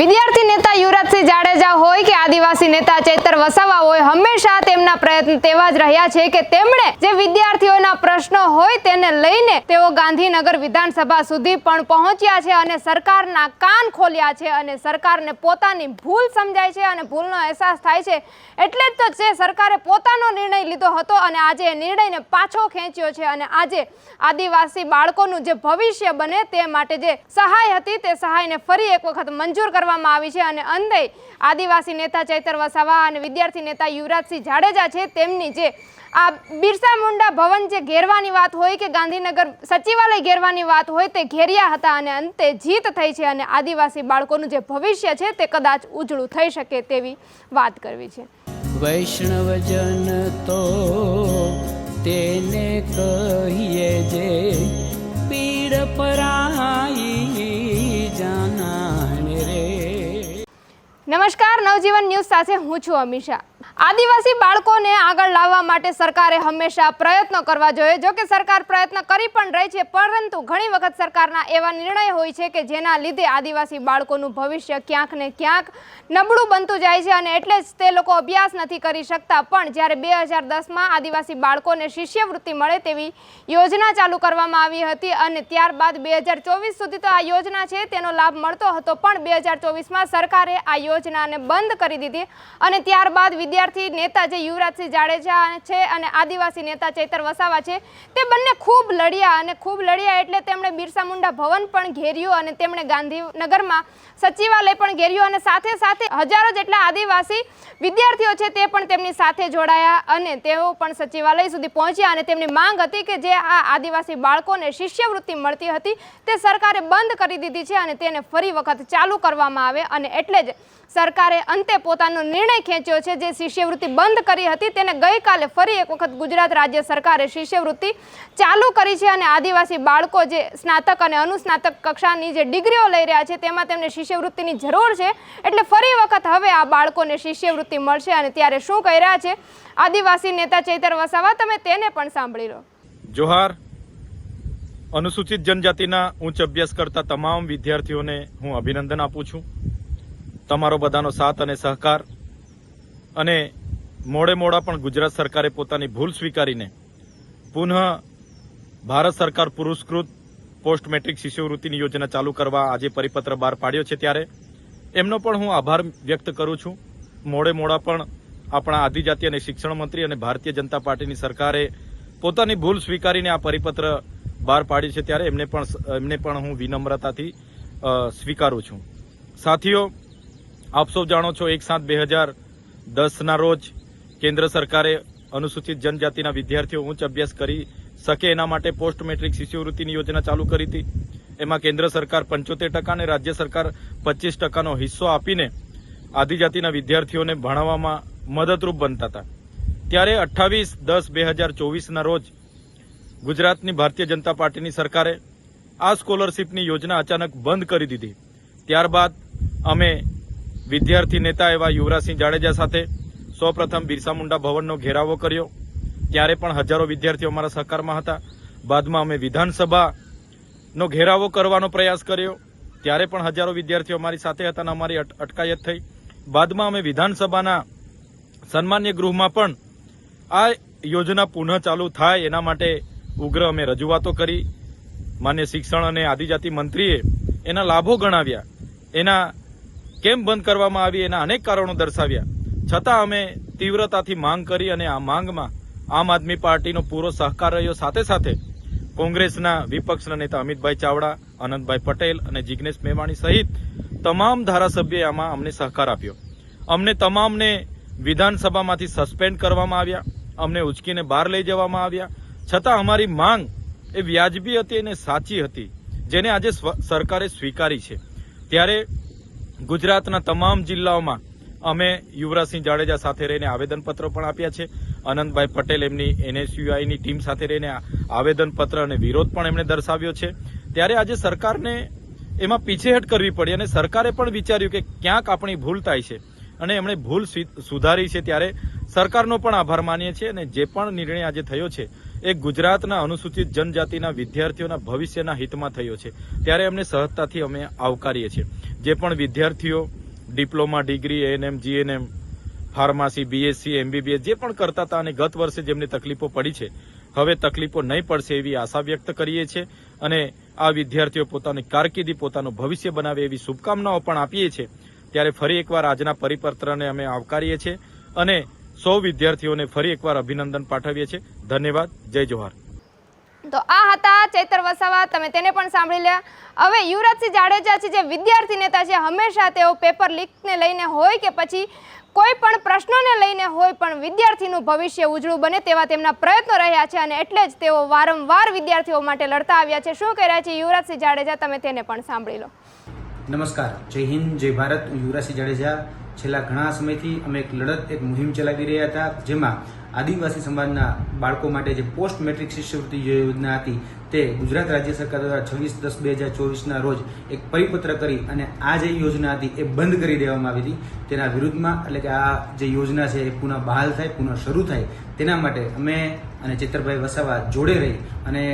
વિદ્યાર્થી નેતા યુવરાજસિંહ જાડેજા હોય આદિવાસી નેતા ચેતર વસાવાઓએ હંમેશા તેમના પ્રયત્ન તેવા જ રહ્યા છે કે તેમણે જે વિદ્યાર્થીઓના પ્રશ્નો હોય તેને લઈને તેઓ ગાંધીનગર વિધાનસભા સુધી પણ પહોંચ્યા છે અને સરકારના કાન ખોલ્યા છે અને સરકારને પોતાની ભૂલ સમજાય છે અને ભૂલનો અહેસાસ થાય છે. એટલે જ તો જે સરકારે પોતાનો નિર્ણય લીધો હતો અને આજે એ નિર્ણયને પાછો ખેંચ્યો છે અને આજે આદિવાસી બાળકોનું જે ભવિષ્ય બને તે માટે જે સહાય હતી તે સહાયને ફરી એક વખત મંજૂર કરવામાં આવી છે અને અંતે આદિવાસી નેતા ચૈતર વસાવા અને વિદ્યાર્થી નેતા યુવરાજસિંહ જાડેજા છે, તેમની જે આ બિરસા મુંડા ભવન જે ઘેરવાની વાત હોય કે ગાંધીનગર સચિવાલય ઘેરવાની વાત હોય તે ઘેર્યા હતા અને અંતે જીત થઈ છે અને આદિવાસી બાળકોનું જે ભવિષ્ય છે તે કદાચ ઉજળું થઈ શકે તેવી વાત કરવી છે. વૈષ્ણવજન તો તેને કહીએ જે પીડ પરાઈ નમસ્કાર નવજીવન ન્યૂઝ સાથે હું છું અમીષા. આદિવાસી બાળકોને આગળ લાવવા માટે સરકારે હંમેશા પ્રયત્નો કરવા જોઈએ. જો કે સરકાર પ્રયત્ન કરી પણ રહી છે, પરંતુ ઘણી વખત સરકારના એવા નિર્ણય હોય છે કે જેના લીધે આદિવાસી બાળકોનું ભવિષ્ય ક્યાંક ને ક્યાંક નબળું બનતું જાય છે અને એટલે જ તે લોકો અભ્યાસ નથી કરી શકતા. પણ જ્યારે બે હજાર દસમાં આદિવાસી બાળકોને શિષ્યવૃત્તિ મળે તેવી યોજના ચાલુ કરવામાં આવી હતી અને ત્યારબાદ બે હજાર ચોવીસ સુધી તો આ યોજના છે, તેનો લાભ મળતો હતો. પણ બે હજાર ચોવીસમાં સરકારે આ યોજનાને બંધ કરી દીધી અને ત્યારબાદ વિદ્યાર્થી નેતા જે યુવરાજસિંહ જાડેજા છે અને આદિવાસી નેતા ચૈતર વસાવા છે, તે બંને ખૂબ લડ્યા અને ખૂબ લડ્યા એટલે તેમણે બિરસા મુંડા ભવન પણ ઘેર્યું અને તેમણે ગાંધીનગરમાં સચિવાલય પણ ઘેર્યું અને સાથે સાથે હજારો જેટલા આદિવાસી વિદ્યાર્થીઓ છે તે પણ તેમની સાથે જોડાયા અને તેઓ પણ સચિવાલય સુધી પહોંચ્યા અને તેમની માંગ હતી કે જે આ આદિવાસી બાળકોને શિષ્યવૃત્તિ મળતી હતી, તે સરકારે બંધ કરી દીધી છે અને તેને ફરી વખત ચાલુ કરવામાં આવે અને એટલે જ સરકારે અંતે પોતાનો નિર્ણય ખેંચ્યો છે જે શિષ્યવૃત્તિ બંધ કરી હતી. તેને ગઈકાલે ફરી એક વખત ગુજરાત રાજ્ય સરકારે શિષ્યવૃત્તિ ચાલુ કરી છે અને આદિવાસી બાળકો જે સ્નાતક અને અનુસ્નાતક કક્ષાની જે ડિગ્રીઓ લઈ રહ્યા છે, તેમાં તેમને શિષ્યવૃત્તિની જરૂર છે. એટલે ફરી વખત હવે આ બાળકોને શિષ્યવૃત્તિ મળશે અને ત્યારે શું કહી રહ્યા છે આદિવાસી નેતા ચૈતર વસાવા, તમે તેને પણ સાંભળી લો. જોહાર, અનુસૂચિત જનજાતિના ઉચ્ચ અભ્યાસ કરતા તમામ વિદ્યાર્થીઓને હું અભિનંદન આપું છું. તમારો બધાનો સાથ અને સહકાર. અને મોડે મોડા પણ ગુજરાત સરકારે પોતાની ભૂલ સ્વીકારીને પુનઃ ભારત સરકાર પુરસ્કૃત પોસ્ટ મેટ્રિક શિષ્યવૃત્તિની યોજના ચાલુ કરવા આજે પરિપત્ર બહાર પાડ્યો છે ત્યારે એમનો પણ હું આભાર વ્યક્ત કરું છું. મોડે મોડા પણ આપણા આદિજાતિ અને શિક્ષણ મંત્રી અને ભારતીય જનતા પાર્ટીની સરકારે પોતાની ભૂલ સ્વીકારીને આ પરિપત્ર બહાર પાડ્યું છે ત્યારે એમને પણ એમને પણ હું વિનમ્રતાથી સ્વીકારું છું. સાથીઓ, આપ સૌ જાણો છો એક સાત બે હજાર દસના રોજ કેન્દ્ર સરકારે અનુસૂચિત જનજાતિના વિદ્યાર્થીઓ ઉચ્ચ અભ્યાસ કરી શકે એના માટે પોસ્ટ મેટ્રિક શિષ્યવૃત્તિની યોજના ચાલુ કરી હતી. એમાં કેન્દ્ર સરકાર પંચોતેર ટકા અને રાજ્ય સરકાર પચીસ ટકાનો હિસ્સો આપીને આદિજાતિના વિદ્યાર્થીઓને ભણાવવામાં મદદરૂપ બનતા હતા. ત્યારે અઠ્ઠાવીસ દસ બે હજાર ચોવીસના રોજ ગુજરાતની ભારતીય જનતા પાર્ટીની સરકારે આ સ્કોલરશીપની યોજના અચાનક બંધ કરી દીધી. ત્યારબાદ અમે વિદ્યાર્થી નેતા એવા યુવરાજસિંહ જાડેજા સાથે સૌપ્રથમ બિરસા મુંડા ભવનનો ઘેરાવો કર્યો. ત્યારે પણ હજારો વિદ્યાર્થીઓ અમારા સહકારમાં હતા. બાદમાં અમે વિધાનસભાનો ઘેરાવો કરવાનો પ્રયાસ કર્યો. ત્યારે પણ હજારો વિદ્યાર્થીઓ અમારી સાથે હતા અને અમારી અટકાયત થઈ. બાદમાં અમે વિધાનસભાના સન્માન્ય ગૃહમાં પણ આ યોજના પુનઃ ચાલુ થાય એના માટે ઉગ્ર અમે રજૂઆતો કરી. માન્ય શિક્ષણ અને આદિજાતિ મંત્રીએ એના લાભો ગણાવ્યા. એના કેમ બંધ કરવામાં આવી એના અનેક કારણો દર્શાવ્યા. છતાં અમે તીવ્રતાથી માંગ કરી અને આ માંગમાં આમ આદમી પાર્ટીનો પૂરો સહકાર રહ્યો. સાથે સાથે કોંગ્રેસના વિપક્ષના નેતા અમિતભાઈ ચાવડા, આનંદભાઈ પટેલ અને જિગ્નેશ મેવાણી સહિત તમામ ધારાસભ્યએ આમાં અમને સહકાર આપ્યો. અમને તમામને વિધાનસભામાંથી સસ્પેન્ડ કરવામાં આવ્યા, અમને ઉચકીને બહાર લઈ જવામાં આવ્યા. છતાં અમારી માંગ એ વ્યાજબી હતી અને સાચી હતી, જેને આજે સરકારે સ્વીકારી છે. ત્યારે ગુજરાતના તમામ જિલ્લાઓમાં અમે યુવરાજસિંહ જાડેજા સાથે રહીને આવેદનપત્ર પણ આપ્યા છે. આનંદભાઈ પટેલ એમની એનએસયુઆઈની ટીમ સાથે રહીને આવેદનપત્ર અને વિરોધ પણ એમણે દર્શાવ્યો છે. ત્યારે આજે સરકારને એમાં પીછેહટ કરવી પડી અને સરકારે પણ વિચાર્યું કે ક્યાંક આપણી ભૂલ થાય છે અને એમણે ભૂલ સુધારી છે ત્યારે સરકારનો પણ આભાર માનીએ છીએ અને જે પણ નિર્ણય આજે થયો છે એ ગુજરાતના અનુસૂચિત જનજાતિના વિદ્યાર્થીઓના ભવિષ્યના હિતમાં થયો છે. ત્યારે એમને સહજતાથી અમે આવકારીએ છીએ. જે પણ વિદ્યાર્થીઓ diploma, degree ANM GNM pharmacy BSc MBBS જે પણ કરતા હતા અને ગત વર્ષે જેમની તકલીફો પડી છે, હવે તકલીફો નહીં પડશે એવી આશા વ્યક્ત કરીએ છીએ અને આ વિદ્યાર્થીઓ પોતાની કારકિર્દી, પોતાનું ભવિષ્ય બનાવે એવી શુભકામનાઓ પણ આપીએ છીએ. ત્યારે ફરી એકવાર આજના પરિપત્રને અમે આવકારીએ છીએ અને સૌ વિદ્યાર્થીઓને ફરી એકવાર અભિનંદન પાઠવીએ છીએ. ધન્યવાદ. જય જોહાર. તો આ હતા ચૈતર વસાવા, તમે તેને પણ સાંભળી લ્યા. હવે યુવરાજસિંહ જાડેજા છે, જે વિદ્યાર્થી નેતા છે, હંમેશા તેઓ પેપર લીકને લઈને હોય કે પછી કોઈ પણ પ્રશ્નોને લઈને હોય પણ વિદ્યાર્થીનું ભવિષ્ય ઉજળું બને તેવા તેમના પ્રયત્નો રહ્યા છે અને એટલે જ તેઓ વારંવાર વિદ્યાર્થીઓ માટે લડતા આવ્યા છે. શું કહી રહ્યા છે યુવરાજસિંહ જાડેજા? તમે તેને પણ સાંભળી લો. નમસ્કાર. જય હિન્દ, જય ભારત. યુવરાજસિંહ જાડેજા. છેલ્લા ઘણા સમયથી અમે એક લડત, એક મુહિમ ચલાવી રહ્યા હતા, જેમાં આદિવાસી સમાજના બાળકો માટે જે પોસ્ટ મેટ્રિક શિષ્યવૃત્તિ યોજના હતી, તે ગુજરાત રાજ્ય સરકાર દ્વારા છવ્વીસ દસ બે હજાર ચોવીસના રોજ એક પરિપત્ર કરી અને આ જે યોજના હતી, એ બંધ કરી દેવામાં આવી હતી. તેના વિરુદ્ધમાં, એટલે કે આ જે યોજના છે, એ પુનઃ બહાલ થાય, પુનઃ શરૂ થાય. તેના માટે અમે અને ચેતરભાઈ વસાવા જોડે રહી અને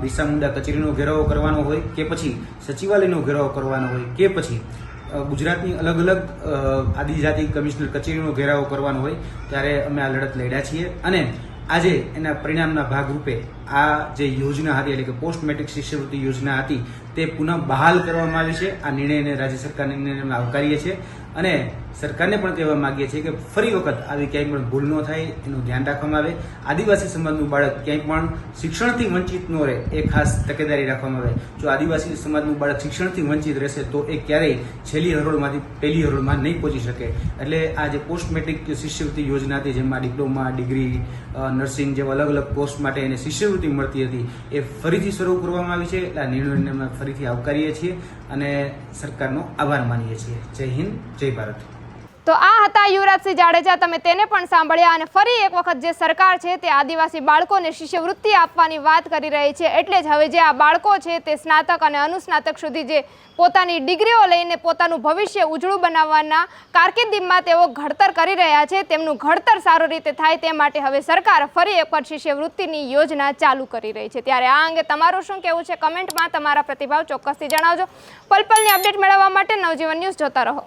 બિરસા મુંડા કચેરીનો ઘેરાવો કરવાનો હોય કે પછી, સચિવાલયનો ઘેરાવો કરવાનો હોય કે પછી ગુજરાતની અલગ અલગ આદિજાતિ કમિશનર કચેરીનો ઘેરાવો કરવાનો હોય, ત્યારે અમે આ લડત લડ્યા છીએ. અને આજે એના પરિણામના ભાગરૂપે આ જે યોજના હતી, એટલે કે પોસ્ટ મેટ્રિક શિષ્યવૃત્તિ યોજના હતી, તે પુનઃ બહાલ કરવામાં આવી છે. આ નિર્ણયને રાજ્ય સરકારના નિર્ણયને આવકારીએ છીએ. અને સરકારને પણ કહેવા માંગીએ છીએ કે ફરી વખત આવી ક્યાંય પણ ભૂલ ન થાય, એનું ધ્યાન રાખવામાં આવે. આદિવાસી સમાજનું બાળક ક્યાંય પણ શિક્ષણથી વંચિત ન રહે, એ ખાસ તકેદારી રાખવામાં આવે. જો આદિવાસી સમાજનું બાળક શિક્ષણથી વંચિત રહેશે, તો એ ક્યારેય છેલ્લી હરોળમાંથી પહેલી હરોળમાં નહીં પહોંચી શકે. એટલે આ જે પોસ્ટ મેટ્રિક શિષ્યવૃત્તિ યોજના હતી, જેમાં ડિપ્લોમા ડિગ્રી નર્સિંગ જેવા અલગ અલગ પોસ્ટ માટે એને શિષ્યવૃત્તિ મળતી હતી એ ફરીથી શરૂ કરવામાં આવી છે. એટલે આ નિર્ણયને અમે ફરીથી આવકારીએ છીએ અને સરકારનો આભાર માનીએ છીએ. જય હિન્દ, જય ભારત. તો આ હતા યુવરાજસિંહ જાડેજા, તમે તેને પણ સાંભળ્યા અને ફરી એક વખત જે સરકાર છે તે આદિવાસી બાળકોને શિષ્યવૃત્તિ આપવાની વાત કરી રહી છે, એટલે જ હવે જે આ બાળકો છે તે સ્નાતક અને અનુસ્નાતક સુધી જે પોતાની ડિગ્રીઓ લઈને પોતાનું ભવિષ્ય ઉજળું બનાવવાના કારકિર્દીમાં તેઓ ઘડતર કરી રહ્યા છે, તેમનું ઘડતર સારું રીતે થાય તે માટે હવે સરકાર ફરી એક વખત શિષ્યવૃત્તિની યોજના ચાલુ કરી રહી છે. ત્યારે આ અંગે તમારું શું કહેવું છે? કમેન્ટમાં તમારા પ્રતિભાવ ચોક્કસથી જણાવજો. પલપલની અપડેટ મેળવવા માટે નવજીવન ન્યૂઝ જોતા રહો.